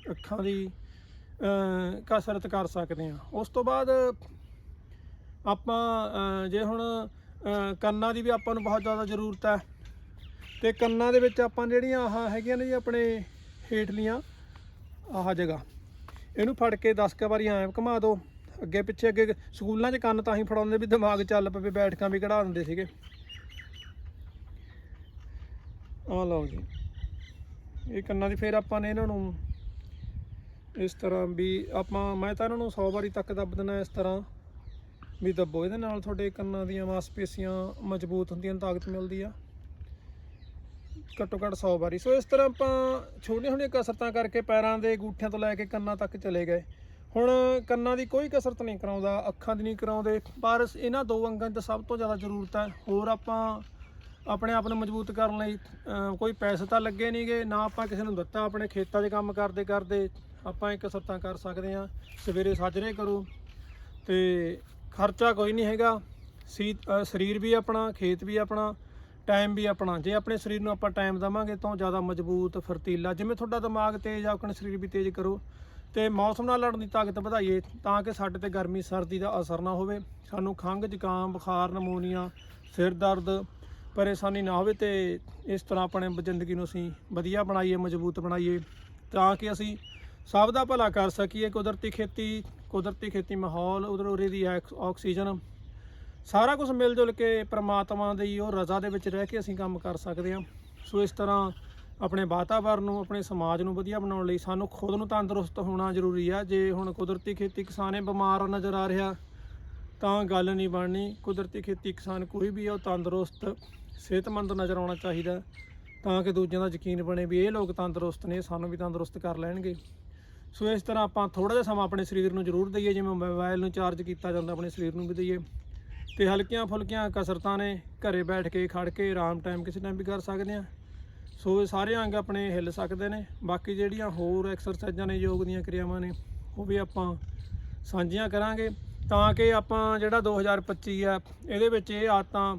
ਅੱਖਾਂ ਦੀ ਕਸਰਤ ਕਰ ਸਕਦੇ ਹਾਂ। ਉਸ ਤੋਂ ਬਾਅਦ ਆਪਾਂ ਜੇ ਹੁਣ ਕੰਨਾਂ ਦੀ ਵੀ ਆਪਾਂ ਨੂੰ ਬਹੁਤ ਜ਼ਿਆਦਾ ਜ਼ਰੂਰਤ ਹੈ, ਤੇ ਕੰਨਾਂ ਦੇ ਵਿੱਚ ਆਪਾਂ ਜਿਹੜੀਆਂ ਆਹ ਹੈਗੀਆਂ ਨੇ ਜੀ ਆਪਣੇ ਹੇਠਲੀਆਂ, ਆਹ ਜਗ੍ਹਾ। ਇਹਨੂੰ ਫੜ ਕੇ 10 ਕ ਵਾਰੀ ਐਂ ਘੁਮਾ ਦਿਓ। ਅੱਗੇ ਪਿੱਛੇ ਅੱਗੇ ਸਕੂਲਾਂ 'ਚ ਕੰਨ ਤਾਂ ਹੀ ਫੜਾਉਂਦੇ ਵੀ ਦਿਮਾਗ ਚੱਲ ਪਵੇ, ਬੈਠਕਾਂ ਵੀ ਕਢਾ ਦਿੰਦੇ ਸੀਗੇ। ਆਹ ਲਓ ਜੀ। ਇਹ ਕੰਨਾਂ ਦੀ ਫੇਰ ਆਪਾਂ ਨੇ ਇਹਨਾਂ ਨੂੰ ਇਸ ਤਰ੍ਹਾਂ ਵੀ ਆਪਾਂ, ਮੈਂ ਤਾਂ ਇਹਨਾਂ ਨੂੰ 100 ਵਾਰੀ ਤੱਕ ਦੱਬ ਦਿੰਦਾ ਇਸ ਤਰ੍ਹਾਂ ਵੀ ਦੱਬੋ। ਇਹਦੇ ਨਾਲ ਤੁਹਾਡੇ ਕੰਨਾਂ ਦੀਆਂ ਮਾਸਪੇਸ਼ੀਆਂ ਮਜ਼ਬੂਤ ਹੁੰਦੀਆਂ, ਤਾਕਤ ਮਿਲਦੀ ਆ। ਘੱਟੋ ਘੱਟ 100 ਵਾਰੀ। ਸੋ ਇਸ ਤਰ੍ਹਾਂ ਆਪਾਂ ਛੋਟੀਆਂ ਛੋਟੀਆਂ ਕਸਰਤਾਂ ਕਰਕੇ ਪੈਰਾਂ ਦੇ ਗੂਠਿਆਂ ਤੋਂ ਲੈ ਕੇ ਕੰਨਾਂ ਤੱਕ ਚਲੇ ਗਏ। ਹੁਣ ਕੰਨਾਂ ਦੀ ਕੋਈ ਕਸਰਤ ਨਹੀਂ ਕਰਾਉਂਦਾ, ਅੱਖਾਂ ਦੀ ਨਹੀਂ ਕਰਾਉਂਦੇ, ਪਰ ਇਹਨਾਂ ਦੋ ਅੰਗਾਂ 'ਚ ਸਭ ਤੋਂ ਜ਼ਿਆਦਾ ਜ਼ਰੂਰਤ ਹੈ। ਹੋਰ ਆਪਾਂ ਆਪਣੇ ਆਪ ਨੂੰ ਮਜ਼ਬੂਤ ਕਰਨ ਲਈ ਕੋਈ ਪੈਸੇ ਤਾਂ ਲੱਗੇ ਨਹੀਂਗੇ ਨਾ ਆਪਾਂ ਕਿਸੇ ਨੂੰ ਦਿੱਤਾ ਆਪਣੇ ਖੇਤਾਂ 'ਚ ਕੰਮ ਕਰਦੇ ਕਰਦੇ, ਆਪਾਂ ਇਹ ਕਸਰਤਾਂ ਕਰ ਸਕਦੇ ਹਾਂ। ਸਵੇਰੇ ਸਾਜਰੇ ਕਰੋ ਤੇ ਖਰਚਾ ਕੋਈ ਨਹੀਂ ਹੈਗਾ। ਸੀ ਸਰੀਰ ਵੀ ਆਪਣਾ, ਖੇਤ ਵੀ ਆਪਣਾ ਟਾਈਮ ਵੀ ਆਪਣਾ, ਜੇ ਆਪਣੇ ਸਰੀਰ ਨੂੰ ਆਪਾਂ ਟਾਈਮ ਦੇਵਾਂਗੇ ਤਾਂ ਜ਼ਿਆਦਾ ਮਜ਼ਬੂਤ, ਫਰਤੀਲਾ, ਜਿਵੇਂ ਤੁਹਾਡਾ ਦਿਮਾਗ ਤੇਜ਼ ਆ, ਆਪਣਾ ਸਰੀਰ ਵੀ ਤੇਜ਼ ਕਰੋ। ਤੇ ਮੌਸਮ ਨਾਲ ਲੜਨ ਦੀ ਤਾਕਤ ਵਧਾਈਏ, ਤਾਂ ਕਿ ਸਾਡੇ ਤੇ ਗਰਮੀ, ਸਰਦੀ ਦਾ ਅਸਰ ਨਾ ਹੋਵੇ। ਸਾਨੂੰ ਖੰਘ, ਜ਼ੁਕਾਮ, ਬੁਖਾਰ, ਨਮੋਨੀਆ, ਸਿਰ ਦਰਦ ਪਰੇਸ਼ਾਨੀ ਨਾ ਹੋਵੇ ਤੇ ਇਸ ਤਰ੍ਹਾਂ ਆਪਣੇ ਜ਼ਿੰਦਗੀ ਨੂੰ ਅਸੀਂ ਵਧੀਆ ਬਣਾਈਏ, ਮਜ਼ਬੂਤ ਬਣਾਈਏ, ਤਾਂ ਕਿ ਅਸੀਂ ਸਭ ਦਾ ਭਲਾ ਕਰ ਸਕੀਏ। ਕੁਦਰਤੀ ਖੇਤੀ ਕੁਦਰਤੀ ਖੇਤੀ ਮਾਹੌਲ, ਉਧਰ ਉਰੇ ਦੀ ਐਕਸ- ਆਕਸੀਜਨ ਸਾਰਾ ਕੁਝ ਮਿਲ ਜੁਲ ਕੇ ਪ੍ਰਮਾਤਮਾ ਦੀ ਉਹ ਰਜ਼ਾ ਦੇ ਵਿੱਚ ਰਹਿ ਕੇ ਅਸੀਂ ਕੰਮ ਕਰ ਸਕਦੇ ਹਾਂ। ਸੋ ਇਸ ਤਰ੍ਹਾਂ ਆਪਣੇ ਵਾਤਾਵਰਨ ਨੂੰ, ਆਪਣੇ ਸਮਾਜ ਨੂੰ ਵਧੀਆ ਬਣਾਉਣ ਲਈ ਸਾਨੂੰ ਖੁਦ ਨੂੰ ਤੰਦਰੁਸਤ ਹੋਣਾ ਜ਼ਰੂਰੀ ਆ। ਜੇ ਹੁਣ ਕੁਦਰਤੀ ਖੇਤੀ ਕਿਸਾਨੇ ਬਿਮਾਰ ਨਜ਼ਰ ਆ ਰਿਹਾ, ਤਾਂ ਗੱਲ ਨਹੀਂ ਬਣਨੀ। ਕੁਦਰਤੀ ਖੇਤੀ ਕਿਸਾਨ ਕੋਈ ਵੀ ਆ, ਉਹ ਤੰਦਰੁਸਤ, ਸਿਹਤਮੰਦ ਨਜ਼ਰ ਆਉਣਾ ਚਾਹੀਦਾ। ਤਾਂ ਕਿ ਦੂਜਿਆਂ ਦਾ ਯਕੀਨ ਬਣੇ ਵੀ ਇਹ ਲੋਕ ਤੰਦਰੁਸਤ ਨੇ, ਸਾਨੂੰ ਵੀ ਤੰਦਰੁਸਤ ਕਰ ਲੈਣਗੇ। ਸੋ ਇਸ ਤਰ੍ਹਾਂ ਆਪਾਂ ਥੋੜਾ ਜਿਹਾ ਸਮਾਂ ਆਪਣੇ ਸਰੀਰ ਨੂੰ ਜ਼ਰੂਰ ਦਈਏ, ਜਿਵੇਂ ਮੋਬਾਈਲ ਨੂੰ ਚਾਰਜ ਕੀਤਾ ਜਾਂਦਾ, ਆਪਣੇ ਸਰੀਰ ਨੂੰ ਵੀ ਦਈਏ। ਤੇ ਹਲਕੀਆਂ ਫੁਲਕੀਆਂ ਕਸਰਤਾਂ ਨੇ ਘਰੇ ਬੈਠ ਕੇ, ਖੜ ਕੇ ਆਰਾਮ ਟਾਈਮ ਕਿਸੇ ਟਾਈਮ ਵੀ ਕਰ ਸਕਦੇ ਆ ਸੋ ਇਹ ਸਾਰੇ ਅੰਗ ਆਪਣੇ ਹਿੱਲ ਸਕਦੇ ਨੇ। ਬਾਕੀ ਜਿਹੜੀਆਂ ਹੋਰ ਐਕਸਰਸਾਈਜ਼ਾਂ ਨੇ, ਯੋਗ ਦੀਆਂ ਕਿਰਿਆਵਾਂ ਨੇ, ਉਹ ਵੀ ਆਪਾਂ ਸਾਂਝੀਆਂ ਕਰਾਂਗੇ। ਤਾਂ ਕਿ ਆਪਾਂ ਜਿਹੜਾ 2025 ਆ, ਇਹਦੇ ਵਿੱਚ ਇਹ ਆਦਤਾਂ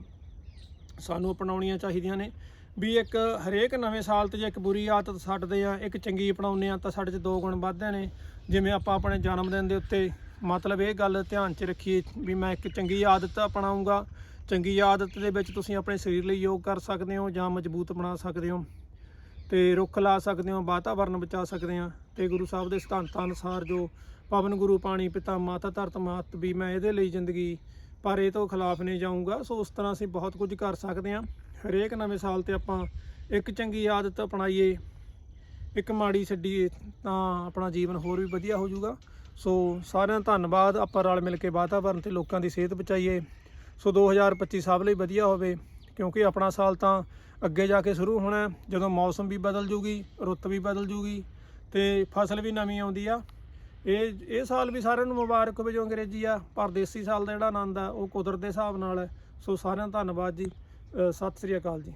ਸਾਨੂੰ ਅਪਣਾਉਣੀਆਂ ਚਾਹੀਦੀਆਂ ਨੇ। ਵੀ ਇੱਕ ਹਰੇਕ ਨਵੇਂ ਸਾਲ ਤੇ ਜੇ ਇੱਕ ਬੁਰੀ ਆਦਤ ਛੱਡਦੇ ਆ, ਇੱਕ ਚੰਗੀ ਅਪਣਾਉਂਦੇ ਆ, ਤਾਂ ਸਾਡੇ 'ਚ ਦੋ ਗੁਣ ਵੱਧਦੇ ਨੇ। ਜਿਵੇਂ ਆਪਾਂ ਆਪਣੇ ਜਨਮ ਦਿਨ ਦੇ ਉੱਤੇ ਮਤਲਬ ਇਹ ਗੱਲ ਧਿਆਨ 'ਚ ਰੱਖੀਏ ਵੀ ਮੈਂ ਇੱਕ ਚੰਗੀ ਆਦਤ ਅਪਣਾਉਂਗਾ। ਚੰਗੀ ਆਦਤ ਦੇ ਵਿੱਚ ਤੁਸੀਂ ਆਪਣੇ ਸਰੀਰ ਲਈ ਯੋਗ ਕਰ ਸਕਦੇ ਹੋ ਜਾਂ ਮਜ਼ਬੂਤ ਬਣਾ ਸਕਦੇ ਹੋ ਤੇ ਰੁੱਖ ਲਾ ਸਕਦੇ ਹੋ, ਵਾਤਾਵਰਨ ਬਚਾ ਸਕਦੇ ਆ ਤੇ ਗੁਰੂ ਸਾਹਿਬ ਦੇ ਸਿਧਾਂਤਾਂ ਅਨੁਸਾਰ ਜੋ ਪਵਨ, ਗੁਰੂ, ਪਾਣੀ, ਪਿਤਾ, ਮਾਤਾ, ਧਰਤ ਮਾਤ ਵੀ ਮੈਂ ਇਹਦੇ ਲਈ ਜ਼ਿੰਦਗੀ ਪਰ ਇਹ ਤੋਂ ਖਿਲਾਫ ਨਹੀਂ ਜਾਊਂਗਾ। ਸੋ ਉਸ ਤਰ੍ਹਾਂ ਅਸੀਂ ਬਹੁਤ ਕੁਝ ਕਰ ਸਕਦੇ ਹਾਂ। ਹਰੇਕ ਨਵੇਂ ਸਾਲ ਤੇ ਆਪਾਂ ਇੱਕ ਚੰਗੀ ਆਦਤ ਅਪਣਾਈਏ, ਇੱਕ ਮਾੜੀ ਛੱਡੀਏ ਤਾਂ ਆਪਣਾ ਜੀਵਨ ਹੋਰ ਵੀ ਵਧੀਆ ਹੋ ਜਾਊਗਾ। ਸੋ ਸਾਰਿਆਂ ਦਾ ਧੰਨਵਾਦ, ਆਪਾਂ ਰਲ ਮਿਲ ਕੇ ਵਾਤਾਵਰਨ ਤੇ ਲੋਕਾਂ ਦੀ ਸਿਹਤ ਬਚਾਈਏ। ਸੋ 2025 ਸਭ ਲਈ ਵਧੀਆ ਹੋਵੇ, ਕਿਉਂਕਿ ਆਪਣਾ ਸਾਲ ਤਾਂ ਅੱਗੇ ਜਾ ਕੇ ਸ਼ੁਰੂ ਹੋਣਾ ਜਦੋਂ ਮੌਸਮ ਵੀ ਬਦਲ ਜੂਗੀ, ਰੁੱਤ ਵੀ ਬਦਲ ਜੂਗੀ, ਤੇ ਫਸਲ ਵੀ ਨਵੀਂ ਆਉਂਦੀ ਆ। ਇਹ ਇਹ ਸਾਲ ਵੀ ਸਾਰਿਆਂ ਨੂੰ ਮੁਬਾਰਕ ਹੋਵੇ ਜੋ ਅੰਗਰੇਜ਼ੀ ਆ, ਪਰ ਦੇਸੀ ਸਾਲ ਦਾ ਜਿਹੜਾ ਆਨੰਦ ਆ, ਉਹ ਕੁਦਰਤ ਦੇ ਹਿਸਾਬ ਨਾਲ ਹੈ। ਸੋ ਸਾਰਿਆਂ ਦਾ ਧੰਨਵਾਦ ਜੀ। ਸਤਿ ਸ੍ਰੀ ਅਕਾਲ ਜੀ।